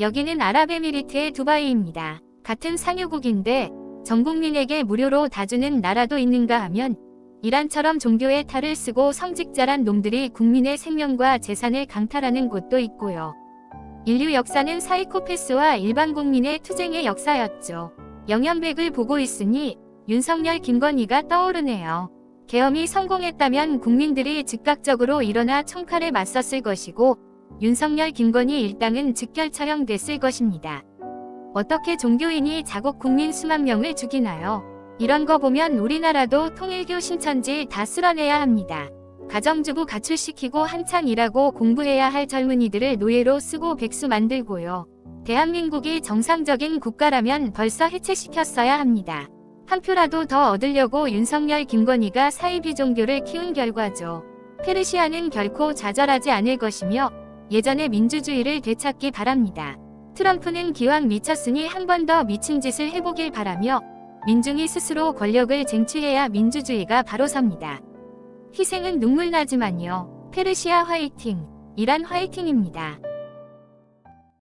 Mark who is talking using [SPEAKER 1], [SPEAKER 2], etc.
[SPEAKER 1] 여기는 아랍에미리트의 두바이입니다. 같은 상유국인데 전 국민에게 무료로 다 주는 나라도 있는가 하면 이란처럼 종교의 탈을 쓰고 성직자란 놈들이 국민의 생명과 재산을 강탈하는 곳도 있고요. 인류 역사는 사이코패스와 일반 국민의 투쟁의 역사였죠. 영연백을 보고 있으니 윤석열 김건희가 떠오르네요. 계엄이 성공했다면 국민들이 즉각적으로 일어나 총칼에 맞섰을 것이고 윤석열 김건희 일당은 즉결 처형됐을 것입니다. 어떻게 종교인이 자국 국민 수만 명을 죽이나요? 이런 거 보면 우리나라도 통일교 신천지 다 쓸어내야 합니다. 가정주부 가출시키고 한창 일하고 공부해야 할 젊은이들을 노예로 쓰고 백수 만들고요. 대한민국이 정상적인 국가라면 벌써 해체시켰어야 합니다. 한 표라도 더 얻으려고 윤석열 김건희가 사이비 종교를 키운 결과죠. 페르시아는 결코 좌절하지 않을 것이며 예전의 민주주의를 되찾기 바랍니다. 트럼프는 기왕 미쳤으니 한 번 더 미친 짓을 해보길 바라며 민중이 스스로 권력을 쟁취해야 민주주의가 바로 섭니다. 희생은 눈물 나지만요. 페르시아 화이팅, 이란 화이팅입니다.